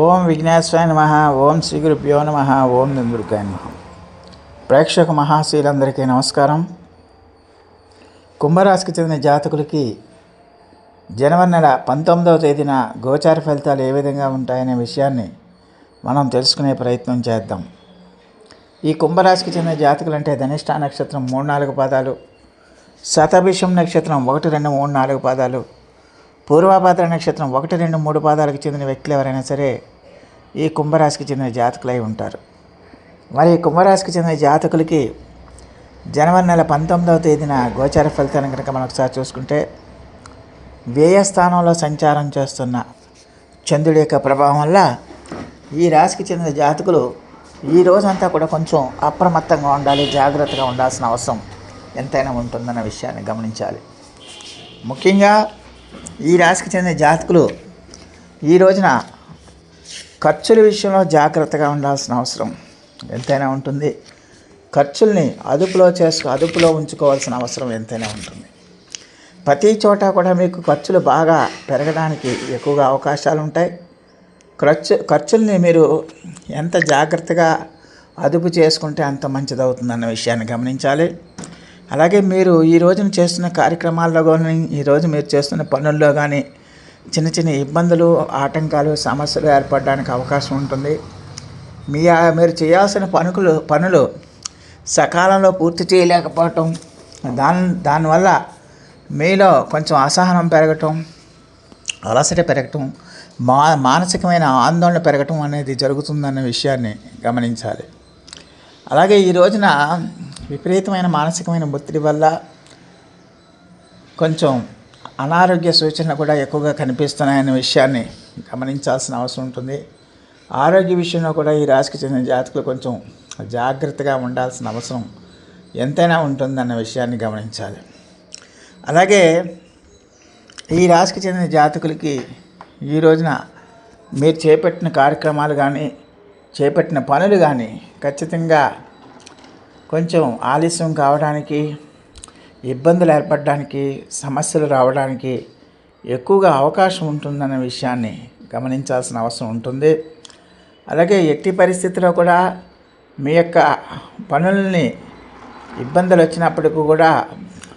ఓం విఘ్నేశ్వరాయ నమ ఓం శ్రీ గురుభ్యో నమ ఓం నందుడికాయ నమ. ప్రేక్షక మహాశీలందరికీ నమస్కారం. కుంభరాశికి చెందిన జాతకులకి జనవరి నెల పంతొమ్మిదవ తేదీన గోచార ఫలితాలు ఏ విధంగా ఉంటాయనే విషయాన్ని మనం తెలుసుకునే ప్రయత్నం చేద్దాం. ఈ కుంభరాశికి చెందిన జాతకులు అంటే ధనిష్ట నక్షత్రం మూడు నాలుగు పాదాలు శతభిషం నక్షత్రం ఒకటి రెండు మూడు నాలుగు పాదాలు పూర్వాభాద్ర నక్షత్రం ఒకటి రెండు మూడు పాదాలకు చెందిన వ్యక్తులు ఎవరైనా సరే ఈ కుంభరాశికి చెందిన జాతకులై ఉంటారు. మరి ఈ కుంభరాశికి చెందిన జాతకులకి జనవరి నెల పంతొమ్మిదవ తేదీన గోచార ఫలితాన్ని కనుక మనం ఒకసారి చూసుకుంటే వ్యయస్థానంలో సంచారం చేస్తున్న చంద్రుడి యొక్క ప్రభావం వల్ల ఈ రాశికి చెందిన జాతకులు ఈ రోజంతా కూడా కొంచెం అప్రమత్తంగా ఉండాలి జాగ్రత్తగా ఉండాల్సిన అవసరం ఎంతైనా ఉంటుందన్న విషయాన్ని గమనించాలి. ముఖ్యంగా ఈ రాశికి చెందిన జాతకులు ఈ రోజున ఖర్చుల విషయంలో జాగ్రత్తగా ఉండాల్సిన అవసరం ఎంతైనా ఉంటుంది. ఖర్చుల్ని అదుపులో చేసుకు అదుపులో ఉంచుకోవాల్సిన అవసరం ఎంతైనా ఉంటుంది. ప్రతి చోట కూడా మీకు ఖర్చులు బాగా పెరగడానికి ఎక్కువగా అవకాశాలు ఉంటాయి. ఖర్చు ఖర్చుల్ని మీరు ఎంత జాగ్రత్తగా అదుపు చేసుకుంటే అంత మంచిదవుతుందన్న విషయాన్ని గమనించాలి. అలాగే మీరు ఈ రోజున చేస్తున్న కార్యక్రమాల్లో కానీ ఈరోజు మీరు చేస్తున్న పనుల్లో కానీ చిన్న చిన్న ఇబ్బందులు ఆటంకాలు సమస్యలు ఏర్పడడానికి అవకాశం ఉంటుంది. మీ మీరు చేయాల్సిన పనులు పనులు సకాలంలో పూర్తి చేయలేకపోవటం దాని దానివల్ల మీలో కొంచెం అసహనం పెరగటం అలసట పెరగటం మా మానసికమైన ఆందోళన పెరగటం అనేది జరుగుతుందన్న విషయాన్ని గమనించాలి. అలాగే ఈ రోజున విపరీతమైన మానసికమైన ఒత్తిడి వల్ల కొంచెం అనారోగ్య సూచనలు కూడా ఎక్కువగా కనిపిస్తున్నాయనే విషయాన్ని గమనించాల్సిన అవసరం ఉంటుంది. ఆరోగ్య విషయంలో కూడా ఈ రాశికి చెందిన జాతకులు కొంచెం జాగ్రత్తగా ఉండాల్సిన అవసరం ఎంతైనా ఉంటుందన్న విషయాన్ని గమనించాలి. అలాగే ఈ రాశికి చెందిన జాతకులకి ఈ రోజున మీరు చేపట్టిన కార్యక్రమాలు కానీ చేపట్టిన పనులు కానీ ఖచ్చితంగా కొంచెం ఆలస్యం కావడానికి ఇబ్బందులు ఏర్పడడానికి సమస్యలు రావడానికి ఎక్కువగా అవకాశం ఉంటుందన్న విషయాన్ని గమనించాల్సిన అవసరం ఉంటుంది. అలాగే ఎట్టి పరిస్థితిలో కూడా మీ యొక్క పనుల్ని ఇబ్బందులు వచ్చినప్పటికీ కూడా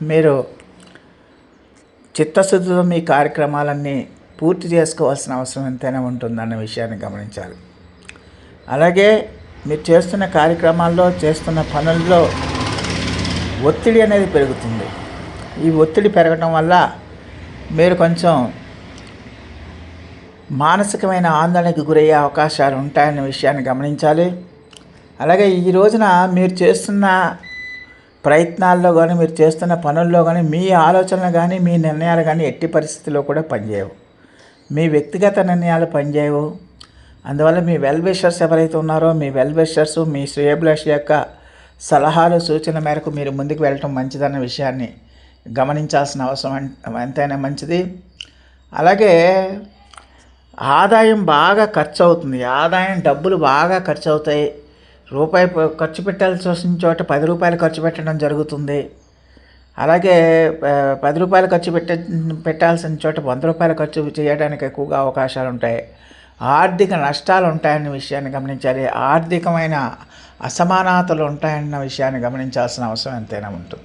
మీరు చిత్తశుద్ధితో మీ కార్యక్రమాలన్నీ పూర్తి చేసుకోవాల్సిన అవసరం ఎంతైనా ఉంటుందన్న విషయాన్ని గమనించాలి. అలాగే మీరు చేస్తున్న కార్యక్రమాల్లో చేస్తున్న పనుల్లో ఒత్తిడి అనేది పెరుగుతుంది. ఈ ఒత్తిడి పెరగడం వల్ల మీరు కొంచెం మానసికమైన ఆందోళనకి గురయ్యే అవకాశాలు ఉంటాయన్న విషయాన్ని గమనించాలి. అలాగే ఈ రోజున మీరు చేస్తున్న ప్రయత్నాల్లో కానీ మీరు చేస్తున్న పనుల్లో కానీ మీ ఆలోచనలు కానీ మీ నిర్ణయాలు కానీ ఎట్టి పరిస్థితుల్లో కూడా పనిచేయవు. మీ వ్యక్తిగత నిర్ణయాలు పనిచేయవు. అందువల్ల మీ వెల్ విషర్స్ ఎవరైతే ఉన్నారో మీ వెల్ విషర్స్ మీ శ్రేయభిలాష్ యొక్క సలహాలు సూచన మేరకు మీరు ముందుకు వెళ్ళటం మంచిదన్న విషయాన్ని గమనించాల్సిన అవసరం ఎంతైనా మంచిది. అలాగే ఆదాయం బాగా ఖర్చు అవుతుంది ఆదాయం డబ్బులు బాగా ఖర్చు అవుతాయి రూపాయి ఖర్చు పెట్టాల్సి వచ్చిన చోట పది రూపాయలు ఖర్చు పెట్టడం జరుగుతుంది. అలాగే పది రూపాయలు ఖర్చు పెట్ట పెట్టాల్సిన చోట వంద రూపాయలు ఖర్చు చేయడానికి ఎక్కువగా అవకాశాలు ఉంటాయి ఆర్థిక నష్టాలు ఉంటాయన్న విషయాన్ని గమనించాలి. ఆర్థికమైన అసమానతలు ఉంటాయన్న విషయాన్ని గమనించాల్సిన అవసరం ఎంతైనా ఉంటుంది.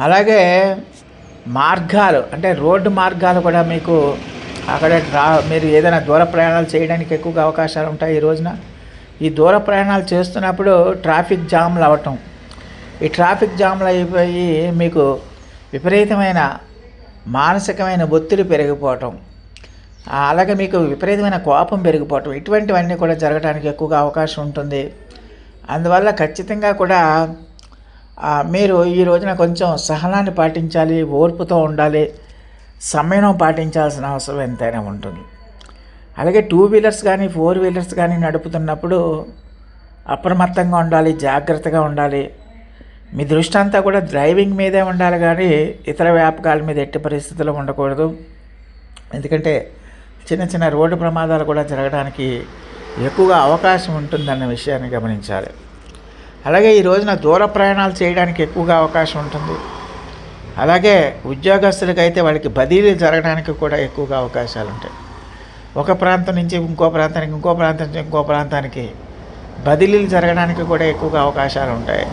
అలాగే మార్గాలు అంటే రోడ్డు మార్గాలు కూడా మీకు అక్కడ రా మీరు ఏదైనా దూర ప్రయాణాలు చేయడానికి ఎక్కువగా అవకాశాలు ఉంటాయి ఈ రోజున. ఈ దూర ప్రయాణాలు చేస్తున్నప్పుడు ట్రాఫిక్ జామ్లు అవ్వటం. ఈ ట్రాఫిక్ జామ్లు అయిపోయి మీకు విపరీతమైన మానసికమైన ఒత్తిడి పెరిగిపోవటం. అలాగే మీకు విపరీతమైన కోపం పెరిగిపోవటం ఇటువంటివన్నీ కూడా జరగడానికి ఎక్కువగా అవకాశం ఉంటుంది. అందువల్ల ఖచ్చితంగా కూడా మీరు ఈ రోజున కొంచెం సహనాన్ని పాటించాలి ఓర్పుతో ఉండాలి సమయం పాటించాల్సిన అవసరం ఎంతైనా ఉంటుంది. అలాగే టూ వీలర్స్ కానీ ఫోర్ వీలర్స్ కానీ నడుపుతున్నప్పుడు అప్రమత్తంగా ఉండాలి జాగ్రత్తగా ఉండాలి. మీ దృష్టి అంతా కూడా డ్రైవింగ్ మీదే ఉండాలి కానీ ఇతర వ్యాపకాల మీద ఎట్టి పరిస్థితుల్లో ఉండకూడదు. ఎందుకంటే చిన్న చిన్న రోడ్డు ప్రమాదాలు కూడా జరగడానికి ఎక్కువగా అవకాశం ఉంటుందన్న విషయాన్ని గమనించాలి. అలాగే ఈ రోజున దూర ప్రయాణాలు చేయడానికి ఎక్కువగా అవకాశం ఉంటుంది. అలాగే ఉద్యోగస్తులకైతే వాళ్ళకి బదిలీ జరగడానికి కూడా ఎక్కువగా అవకాశాలు ఉంటాయి. ఒక ప్రాంతం నుంచి ఇంకో ప్రాంతానికి ఇంకో ప్రాంతం నుంచి ఇంకో ప్రాంతానికి బదిలీలు జరగడానికి కూడా ఎక్కువగా అవకాశాలు ఉంటాయి.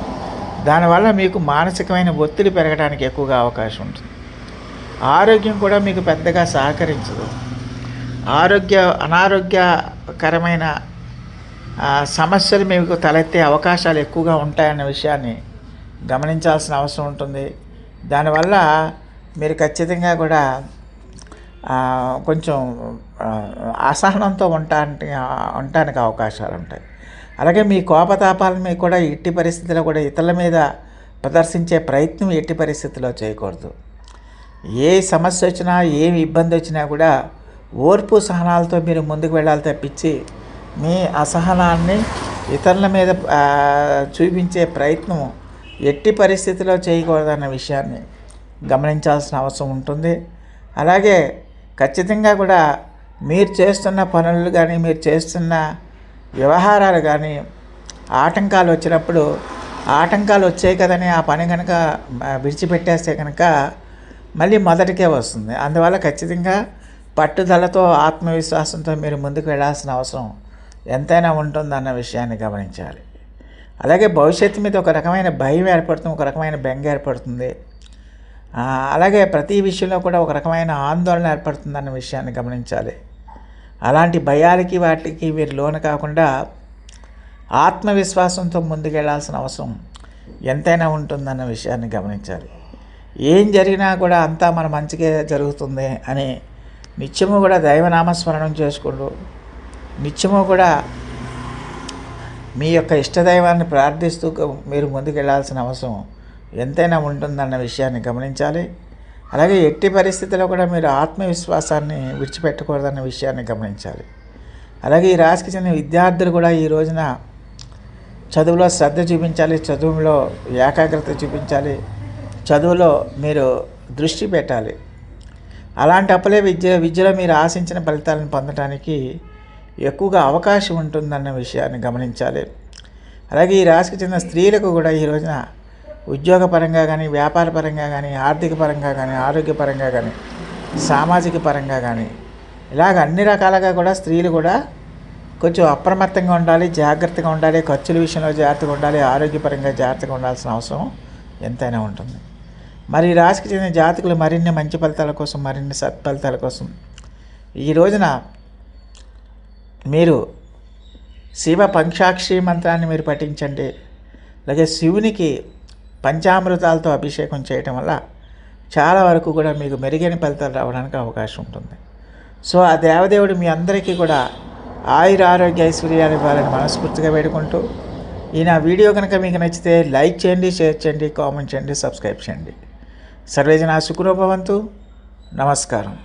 దానివల్ల మీకు మానసికమైన ఒత్తిడి పెరగడానికి ఎక్కువగా అవకాశం ఉంటుంది. ఆరోగ్యం కూడా మీకు పెద్దగా సహకరించదు. ఆరోగ్య అనారోగ్యకరమైన సమస్యలు మీకు తలెత్తే అవకాశాలు ఎక్కువగా ఉంటాయన్న విషయాన్ని గమనించాల్సిన అవసరం ఉంటుంది. దానివల్ల మీరు ఖచ్చితంగా కూడా కొంచెం అసహనంతో ఉంటా ఉండటానికి అవకాశాలు ఉంటాయి. అలాగే మీ కోపతాపాలను మీకు కూడా ఎట్టి పరిస్థితుల్లో కూడా ఇతరుల మీద ప్రదర్శించే ప్రయత్నం ఎట్టి పరిస్థితుల్లో చేయకూడదు. ఏ సమస్య వచ్చినా ఏమి ఇబ్బంది వచ్చినా కూడా ఓర్పు సహనాలతో మీరు ముందుకు వెళ్ళాలి తప్పించి మీ అసహనాన్ని ఇతరుల మీద చూపించే ప్రయత్నం ఎట్టి పరిస్థితిలో చేయకూడదన్న విషయాన్ని గమనించాల్సిన అవసరం ఉంటుంది. అలాగే ఖచ్చితంగా కూడా మీరు చేస్తున్న పనులు కానీ మీరు చేస్తున్న వ్యవహారాలు కానీ ఆటంకాలు వచ్చినప్పుడు ఆటంకాలు వచ్చాయి కదని ఆ పని కనుక విడిచిపెట్టేస్తే కనుక మళ్ళీ మొదటికే వస్తుంది. అందువల్ల ఖచ్చితంగా పట్టుదలతో ఆత్మవిశ్వాసంతో మీరు ముందుకు వెళ్ళాల్సిన అవసరం ఎంతైనా ఉంటుందన్న విషయాన్ని గమనించాలి. అలాగే భవిష్యత్తు మీద ఒక రకమైన భయం ఏర్పడుతుంది ఒక రకమైన బెంగ ఏర్పడుతుంది. అలాగే ప్రతి విషయంలో కూడా ఒక రకమైన ఆందోళన ఏర్పడుతుందన్న విషయాన్ని గమనించాలి. అలాంటి భయాలకి వాటికి మీరు లోను కాకుండా ఆత్మవిశ్వాసంతో ముందుకెళ్ళాల్సిన అవసరం ఎంతైనా ఉంటుందన్న విషయాన్ని గమనించాలి. ఏం జరిగినా కూడా అంతా మన మంచిగా జరుగుతుంది అని నిత్యము కూడా దైవనామస్మరణం చేసుకుంటూ నిత్యము కూడా మీ యొక్క ఇష్టదైవాన్ని ప్రార్థిస్తూ మీరు ముందుకెళ్ళాల్సిన అవసరం ఎంతైనా ఉంటుందన్న విషయాన్ని గమనించాలి. అలాగే ఎట్టి పరిస్థితుల్లో కూడా మీరు ఆత్మవిశ్వాసాన్ని విడిచిపెట్టకూడదన్న విషయాన్ని గమనించాలి. అలాగే ఈ రాశికి చెందిన విద్యార్థులు కూడా ఈ రోజున చదువులో శ్రద్ధ చూపించాలి చదువులో ఏకాగ్రత చూపించాలి చదువులో మీరు దృష్టి పెట్టాలి. అలాంటప్పుడే విద్య విద్యలో మీరు ఆశించిన ఫలితాలను పొందడానికి ఎక్కువగా అవకాశం ఉంటుందన్న విషయాన్ని గమనించాలి. అలాగే ఈ రాశికి చెందిన స్త్రీలకు కూడా ఈ రోజున ఉద్యోగపరంగా కానీ వ్యాపార పరంగా కానీ ఆర్థిక పరంగా కానీ ఆరోగ్యపరంగా కానీ సామాజిక పరంగా కానీ ఇలాగ అన్ని రకాలుగా కూడా స్త్రీలు కూడా కొంచెం అప్రమత్తంగా ఉండాలి జాగ్రత్తగా ఉండాలి ఖర్చుల విషయంలో జాగ్రత్తగా ఉండాలి ఆరోగ్యపరంగా జాగ్రత్తగా ఉండాల్సిన అవసరం ఎంతైనా ఉంటుంది. మరి ఈ రాశికి చెందిన జాతకులు మరిన్ని మంచి ఫలితాల కోసం మరిన్ని సత్ఫలితాల కోసం. ఈ రోజున మీరు శివ పంచాక్షి మంత్రాన్ని మీరు పఠించండి. అలాగే శివునికి పంచామృతాలతో అభిషేకం చేయటం వల్ల చాలా వరకు కూడా మీకు మెరుగైన ఫలితాలు రావడానికి అవకాశం ఉంటుంది. సో ఆ దేవదేవుడు మీ అందరికీ కూడా ఆయుర ఆరోగ్య ఐశ్వర్యాలు ఇవ్వాలని మనస్ఫూర్తిగా వేడుకుంటూ ఈ నా వీడియో కనుక మీకు నచ్చితే లైక్ చేయండి షేర్ చేయండి కామెంట్ చేయండి సబ్స్క్రైబ్ చేయండి. సర్వేజన సుఖరూపవంతు నమస్కారం.